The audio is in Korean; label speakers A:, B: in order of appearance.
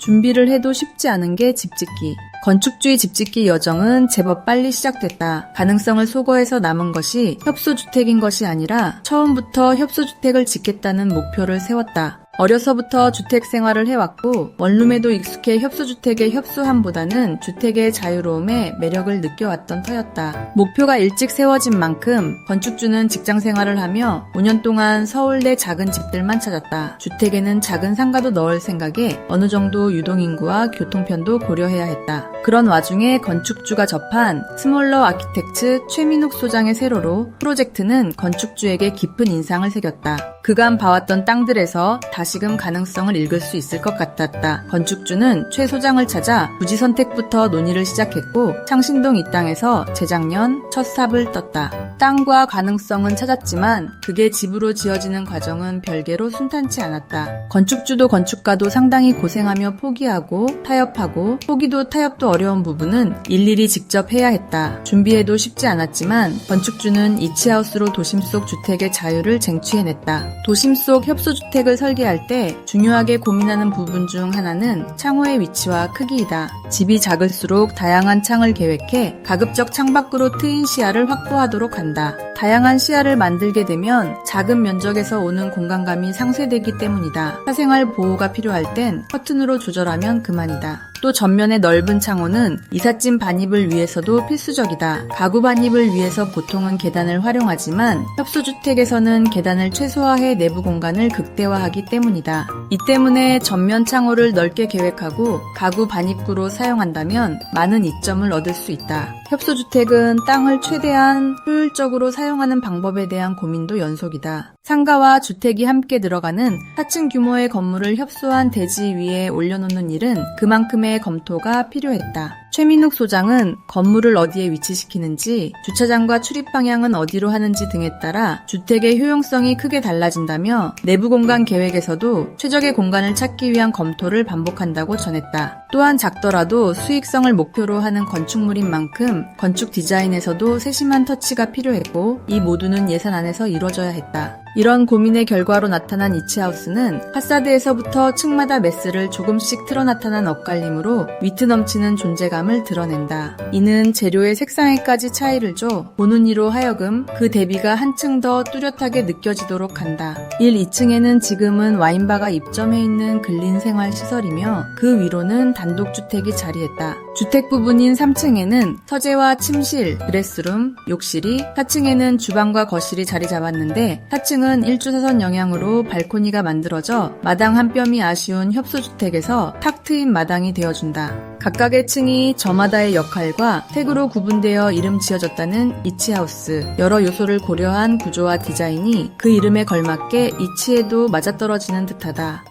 A: 준비를 해도 쉽지 않은 게 집짓기. 건축주의 집짓기 여정은 제법 빨리 시작됐다. 가능성을 소거해서 남은 것이 협소주택인 것이 아니라 처음부터 협소주택을 짓겠다는 목표를 세웠다. 어려서부터 주택 생활을 해왔고 원룸에도 익숙해 협소주택의 협소함보다는 주택의 자유로움에 매력을 느껴왔던 터였다. 목표가 일찍 세워진 만큼 건축주는 직장 생활을 하며 5년 동안 서울내 작은 집들만 찾았다. 주택에는 작은 상가도 넣을 생각에 어느 정도 유동인구와 교통편도 고려해야 했다. 그런 와중에 건축주가 접한 스몰러 아키텍츠 최민욱 소장의 세로로 프로젝트는 건축주에게 깊은 인상을 새겼다. 그간 봐왔던 땅들에서 다시금 가능성을 읽을 수 있을 것 같았다. 건축주는 최 소장을 찾아 부지 선택부터 논의를 시작했고 창신동 이 땅에서 재작년 첫 삽을 떴다. 땅과 가능성은 찾았지만 그게 집으로 지어지는 과정은 별개로 순탄치 않았다. 건축주도 건축가도 상당히 고생하며 포기하고 타협하고 포기도 타협도 어려운 부분은 일일이 직접 해야 했다. 준비해도 쉽지 않았지만 건축주는 이치하우스로 도심 속 주택의 자유를 쟁취해냈다. 도심 속 협소주택을 설계할 때 중요하게 고민하는 부분 중 하나는 창호의 위치와 크기이다. 집이 작을수록 다양한 창을 계획해 가급적 창 밖으로 트인 시야를 확보하도록 한다. 다양한 시야를 만들게 되면 작은 면적에서 오는 공간감이 상쇄되기 때문이다. 사생활 보호가 필요할 땐 커튼으로 조절하면 그만이다. 또 전면의 넓은 창호는 이삿짐 반입을 위해서도 필수적이다. 가구 반입을 위해서 보통은 계단을 활용하지만 협소주택에서는 계단을 최소화해 내부 공간을 극대화하기 때문이다. 이 때문에 전면 창호를 넓게 계획하고 가구 반입구로 사용한다면 많은 이점을 얻을 수 있다. 협소주택은 땅을 최대한 효율적으로 사용하는 방법에 대한 고민도 연속이다. 상가와 주택이 함께 들어가는 4층 규모의 건물을 협소한 대지 위에 올려놓는 일은 그만큼의 검토가 필요했다. 최민욱 소장은 건물을 어디에 위치시키는지, 주차장과 출입 방향은 어디로 하는지 등에 따라 주택의 효용성이 크게 달라진다며 내부 공간 계획에서도 최적의 공간을 찾기 위한 검토를 반복한다고 전했다. 또한 작더라도 수익성을 목표로 하는 건축물인 만큼 건축 디자인에서도 세심한 터치가 필요했고 이 모두는 예산 안에서 이루어져야 했다. 이런 고민의 결과로 나타난 이치하우스는 파사드에서부터 층마다 메스를 조금씩 틀어 나타난 엇갈림으로 위트 넘치는 존재감 을 드러낸다. 이는 재료의 색상에까지 차이를 줘 보는 이로 하여금 그 대비가 한층 더 뚜렷하게 느껴지도록 한다. 1, 2층에는 지금은 와인바가 입점해 있는 근린 생활 시설이며 그 위로는 단독주택이 자리했다. 주택 부분인 3층에는 서재와 침실, 드레스룸, 욕실이 4층에는 주방과 거실이 자리 잡았는데 4층은 1주사선 영향으로 발코니가 만들어져 마당 한 뼘이 아쉬운 협소주택에서 탁 트인 마당이 되어준다. 각각의 층이 저마다의 역할과 색으로 구분되어 이름 지어졌다는 이치하우스. 여러 요소를 고려한 구조와 디자인이 그 이름에 걸맞게 이치에도 맞아떨어지는 듯하다.